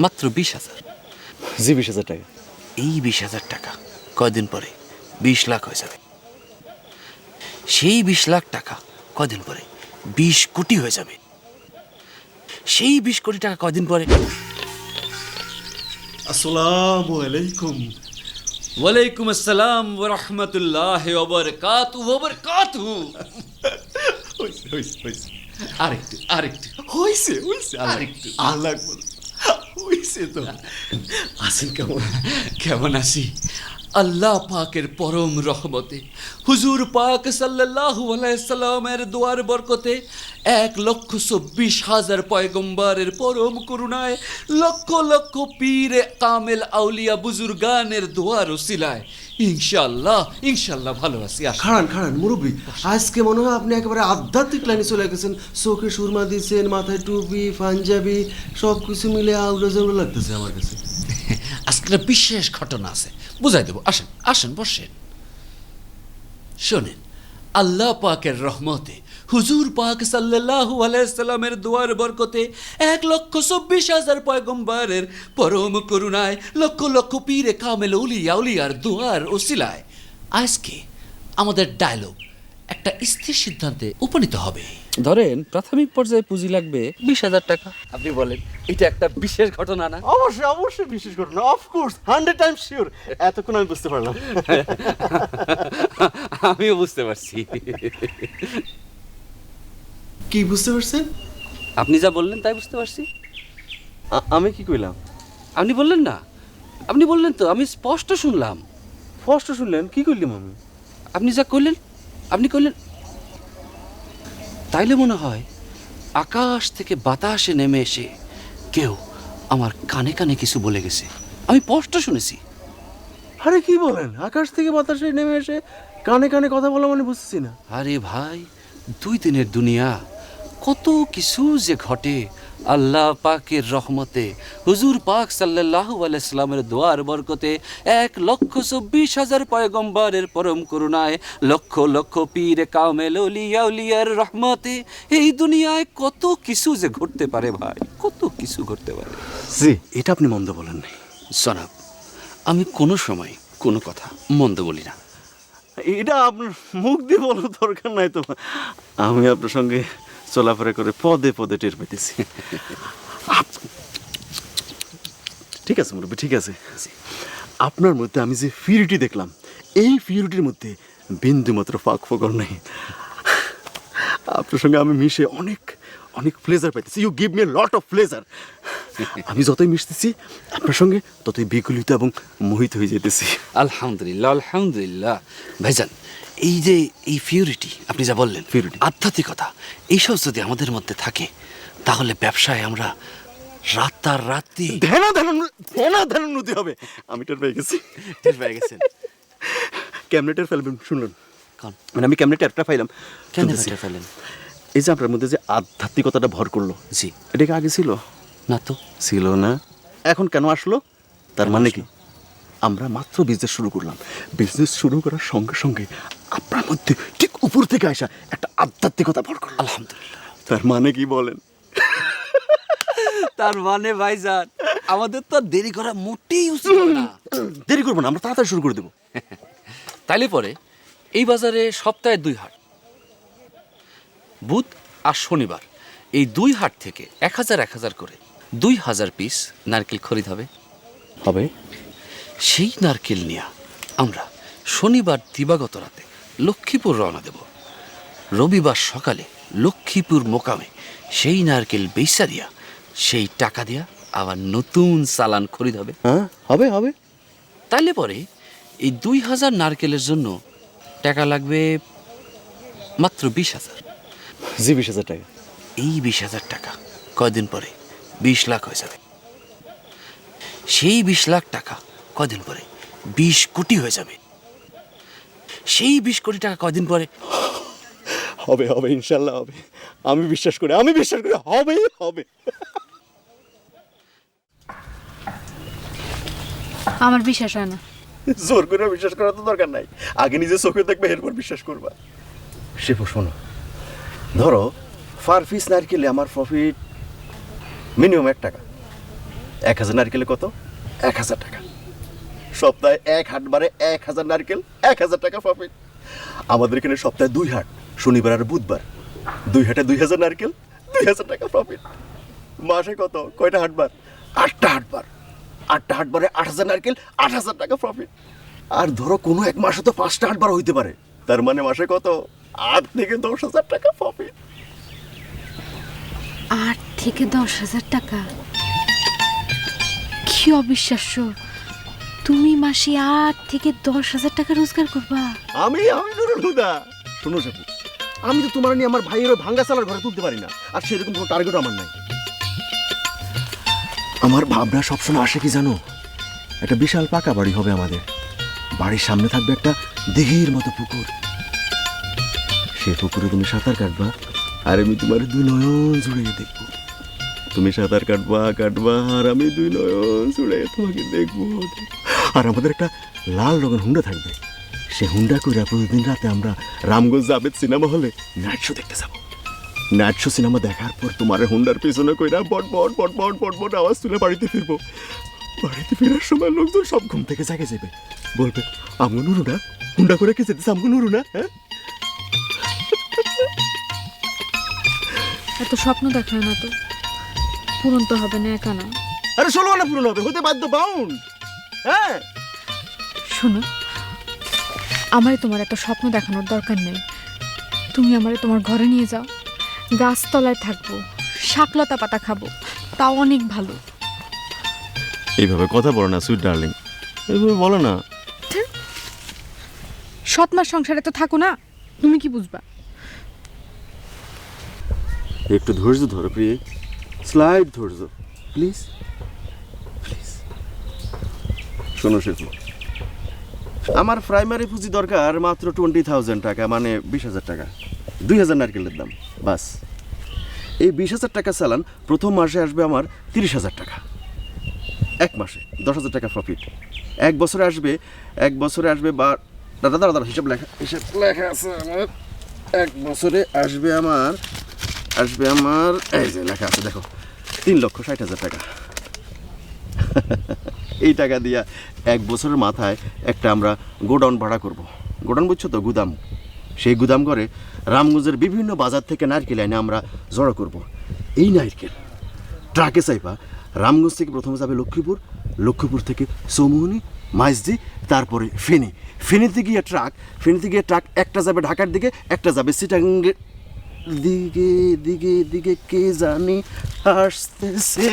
মাত্র বিশ হাজার। জি বিশ হাজার টাকা। এই বিশ হাজার টাকা কয়দিন পরে? বিশ লাখ হয়ে যাবে। সেই বিশ লাখ টাকা কয়দিন পরে? বিশ কোটি হয়ে যাবে। সেই বিশ কোটি টাকা কয়দিন পরে? আসসালামু আলাইকুম। ওয়ালাইকুম আসসালাম ওয়া রাহমাতুল্লাহ ওয়া বারাকাতুহু। ওয়া বারাকাতুহু। হইছে হইছে হইছে। আরেকটু আরেকটু। হইছে হইছে। আরেকটু। আল্লাহ হইছে তো আসেন কেমন কেমন আছি আল্লাহ পাকের পরম রহমতে, হুজুর পাক সাল্লাল্লাহু আলাইহি সাল্লামের দোয়ার বরকতে এক লক্ষ চব্বিশ হাজার পয়গম্বারের পরম করুণায় লক্ষ লক্ষ পীর কামেল আউলিয়া বুজুর্গানের দোয়ার ওসিলায়। ইনশাল্লাহ ইনশাল্লাহ ভালো আছি খাড়ান খাড়ান, মুরব্বী, আজকে মনে হয় আপনি একেবারে আধ্যাত্মিক লাইনে চলে গেছেন। চোখে সুরমা দিয়েছেন মাথায় টুপি, পাঞ্জাবি সব কিছু মিলে আউলা জাউলা লাগতেছে আমার কাছে। একটা বিশেষ ঘটনা আছে। বুঝাই দেবো। আসেন আসেন, বসেন। শোনেন, আল্লাহ পাকের রহমতে হুজুর পাক সাল্লাল্লাহু আলাইসাল্লামের দুয়ার বরকতে এক লক্ষ চব্বিশ হাজার পয়গম্বরের পরম করুণায় লক্ষ লক্ষ পীরে কামেল উলিয়া উলিয়ার দুয়ার ওসিলায়। আজকে আমাদের ডায়লগ একটা স্থির সিদ্ধান্তে উপনীত হবে। ধরেন প্রাথমিক পর্যায়ে পুঁজি লাগবে বিশ হাজার টাকা। আপনি বলেন এটা একটা বিশেষ ঘটনা না? অবশ্যই অবশ্যই বিশেষ ঘটনা অফকোর্স হান্ড্রেড টাইম শিওর এতক্ষণ আমি বুঝতে পারলাম। আমিও বুঝতে পারছি। কি বুঝতে পারছেন? আপনি যা বললেন তাই বুঝতে পারছি। আমি কি কইলাম? আপনি বললেন না। আপনি বললেন তো আমি স্পষ্ট শুনলাম। স্পষ্ট শুনলেন কি করলাম আমি? আপনি যা করলেন আপনি করলেন তাইলে মনে হয় আকাশ থেকে বাতাসে নেমে এসে কেউ আমার কানে কানে কিছু বলে গেছে। আমি স্পষ্ট শুনেছি। আরে কি বলেন? আকাশ থেকে বাতাসে নেমে এসে কানে কানে কথা বলা মানে বুঝছি না। আরে ভাই দুই দিনের দুনিয়া কত কিছু যে ঘটে আল্লাহ পাকের রহমতে হুজুর পাক সাল্লাল্লাহু আলাইসাল্লামের দোয়ার বরকতে এক লক্ষ চব্বিশ হাজার পয়গম্বরের পরম করুণায় লক্ষ লক্ষ পীর কামেল উলিয়া উলিয়ার রহমতে এই দুনিয়ায় কত কিছু যে ঘটতে পারে ভাই কত কিছু ঘটতে পারে। জি। এটা আপনি মন্দ বলেন নাই। জনাব আমি কোনো সময় কোনো কথা মন্দ বলি না। এটা আপনার মুখ দিয়ে বলার দরকার নাই তো। আমি আপনার সঙ্গে চলাফেরা করে পদে পদে টের পেতেছি ঠিক আছে মুরব্বী, ঠিক আছে। আপনার মধ্যে আমি যে ফিউরিটি দেখলাম, এই ফিউরিটির মধ্যে বিন্দু মাত্র ফাঁক ফোকর নেই। আপনার সঙ্গে আমি মিশে অনেক অনেক প্লেজার পাইতেছি। You give me lot of pleasure আমি যতই মিশতেছি আপনার সঙ্গে ততই বিগলিত এবং মোহিত হয়ে যেতেছি আলহামদুলিল্লাহ আলহামদুলিল্লাহ। ভাইজান এই যে এই ফিউরিটি আপনি যা বললেন Purity। আধ্যাত্মিকতা এইসব যদি আমাদের মধ্যে থাকে তাহলে ব্যবসায় আমরা রাত আর রাত্রি ধ্যানা ধ্যান ধ্যানা ধ্যান নদী হবে। আমি টের পেয়ে গেছি। টের পেয়ে গেছেন। কেমনে ফেলবেন শুনলেন? মানে আমি টেরটা পাইলাম। কেন শুনতেছি। ফেলেন এই যে আপনার মধ্যে যে আধ্যাত্মিকতাটা ভর করল জি। এটা কি আগে ছিল? না তো। ছিল না। এখন কেন আসলো? তার মানে কি? আমরা মাত্র বিজনেস শুরু করলাম। বিজনেস শুরু করার সঙ্গে সঙ্গে আপনার মধ্যে ঠিক উপর থেকে আসা একটা আধ্যাত্মিকতা ভর করল। আলহামদুলিল্লাহ। তার মানে কি বলেন? তার মানে ভাইজান আমাদের তো আর দেরি করা মোটেই উচিত না। দেরি করব না আমরা তাড়াতাড়ি শুরু করে দেবো। তাইলে পরে এই বাজারে সপ্তাহে দুই হাট। বুধ আর শনিবার। এই দুই হাট থেকে এক হাজার এক হাজার করে দুই হাজার পিস নারকেল খরিদ হবে। হবে? সেই নারকেল নিয়ে আমরা শনিবার দিবাগত রাতে লক্ষ্মীপুর রওনা দেব। রবিবার সকালে লক্ষ্মীপুর মোকামে সেই নারকেল বেসারিয়া সেই টাকা দিয়া আবার নতুন চালান খরিদ হবে। হ্যাঁ? হবে হবে। তাইলে পরে এই দুই হাজার নারকেলের জন্য টাকা লাগবে মাত্র বিশ হাজার। জি বিশ হাজার টাকা। এই বিশ হাজার টাকা কয়দিন পরে? বিশ লাখ হয়ে যাবে। সেই বিশ লাখ টাকা কয়দিন পরে? বিশ কোটি হয়ে যাবে। সেই বিশ কোটি টাকা কয়দিন পরে? হবে হবে ইনশাল্লাহ হবে। আমি বিশ্বাস করি আমি বিশ্বাস করি হবে হবে। আমার বিশ্বাস হয় না। জোর করে বিশ্বাস করার তো দরকার নাই। আগে নিজে চোখে দেখবে এরপর বিশ্বাস করবা। সে শোনো ধরো ফার পিস নারকেলে আমার প্রফিট মিনিমাম এক টাকা। এক হাজার নারকেলে কত? এক হাজার টাকা। সপ্তাহে এক হাট বারে এক হাজার নারকেল, এক হাজার টাকা প্রফিট আমাদের এখানে সপ্তাহে দুই হাট, শনিবার আর বুধবার। দুই হাটে দুই হাজার নারকেল, দুই হাজার টাকা প্রফিট মাসে কত? কয়টা হাটবার আটটা হাটবার আটটা হাটবারে আট হাজার নারকেল, আট হাজার টাকা প্রফিট আর ধরো কোনো এক মাসে তো পাঁচটা হাটবার হইতে পারে। তার মানে মাসে কত? আট থেকে দশ হাজার টাকা প্রফিট আট থেকে দশ হাজার টাকা? কি অবিশ্বাস্য। তুমি মাসে আট থেকে দশ হাজার টাকা রোজগার করবা। আমি আমি নুরুল হুদা শোনো সাপু আমি তো তোমার নিয়ে আমার ভাইয়ের ভাঙ্গা চালার ঘরে তুলতে পারি না আর সেরকম কোনো টার্গেট আমার নাই। আমার ভাবনা সবসময় আসে কি জানো? একটা বিশাল পাকা বাড়ি হবে আমাদের। বাড়ির সামনে থাকবে একটা দিঘির মতো পুকুর। সে পুকুরে তুমি সাঁতার কাটবা, আর আমি তোমার দুই নয়ন জুড়ে দেখব। তুমি সাঁতার কাটবা কাটবা, আর আমি দুই নয়ন জুড়ে তোমাকে দেখব। আর আমাদের একটা লাল রঙের হুন্ডা থাকবে। সে হুন্ডা করে প্রতিদিন রাতে আমরা রামগঞ্জ জাবেদ সিনেমা হলে নাইট শো দেখতে যাব। নাইট শো সিনেমা দেখার পর তোমার হুন্ডার পিছনে কইরা বট বট বট বট বট বট আওয়াজ তুলে বাড়িতে ফিরবো। বাড়িতে ফেরার সময় লোকজন সব ঘুম থেকে জাগে যাবে। বলবে, আমগো নুরু না? হুন্ডা করে কে যেতেছে? আমগো নুরু না? হ্যাঁ? এত স্বপ্ন দেখায় না তো। পূরণ তো হবে না একা না। আরে ষোলো আনা পূরণ হবে হতে বাধ্য বাউন্ড হ্যাঁ? শোনো আমারে তোমার এত স্বপ্ন দেখানোর দরকার নেই। তুমি আমারে তোমার ঘরে নিয়ে যাও গাছতলায় থাকব শাকলতা পাতা খাব তাও অনেক ভালো। এইভাবে কথা বলো না সুইট ডার্লিং এইভাবে বলো না। সৎমার সংসারে তো থাকো না তুমি কি বুঝবা? একটু ধৈর্য ধরো, প্রিয়ে। স্লাইড ধৈর্য, প্লিজ। প্লিজ। শোনো শেখু আমার প্রাইমারি পুঁজি দরকার মাত্র টোয়েন্টি থাউজেন্ড টাকা মানে বিশ হাজার টাকা। দুই হাজার নারকেলের দাম, বাস। এই বিশ হাজার টাকা চালান, প্রথম মাসে আসবে আমার তিরিশ হাজার টাকা। এক মাসে, দশ হাজার টাকা প্রফিট এক বছরে আসবে, এক বছরে আসবে বা দাদা দাদা, হিসাব লেখা হিসাব লেখা আছে আমার। এক বছরে আসবে আমার আসবে আমার, এই যে লেখা আছে, দেখো, তিন লক্ষ ষাট হাজার টাকা। এই টাকা দিয়া এক বছরের মাথায় একটা আমরা গোডাউন ভাড়া করব। গোডাউন বুঝছ তো, গুদাম। সেই গুদাম করে রামগঞ্জের বিভিন্ন বাজার থেকে নারকেল এনে আমরা জড়ো করব। এই নারকেল, ট্রাকে চাইবা রামগঞ্জ থেকে প্রথমে যাবে লক্ষ্মীপুর লক্ষ্মীপুর থেকে চৌমুহনি, মাইজদি, তারপরে ফেনি। ফেনিতে গিয়ে ট্রাক, ফেনীতে গিয়ে ট্রাক, একটা যাবে ঢাকার দিকে, একটা যাবে সিটাঙ্গের দিকে দিকে দিকে কে জানি আসতেছে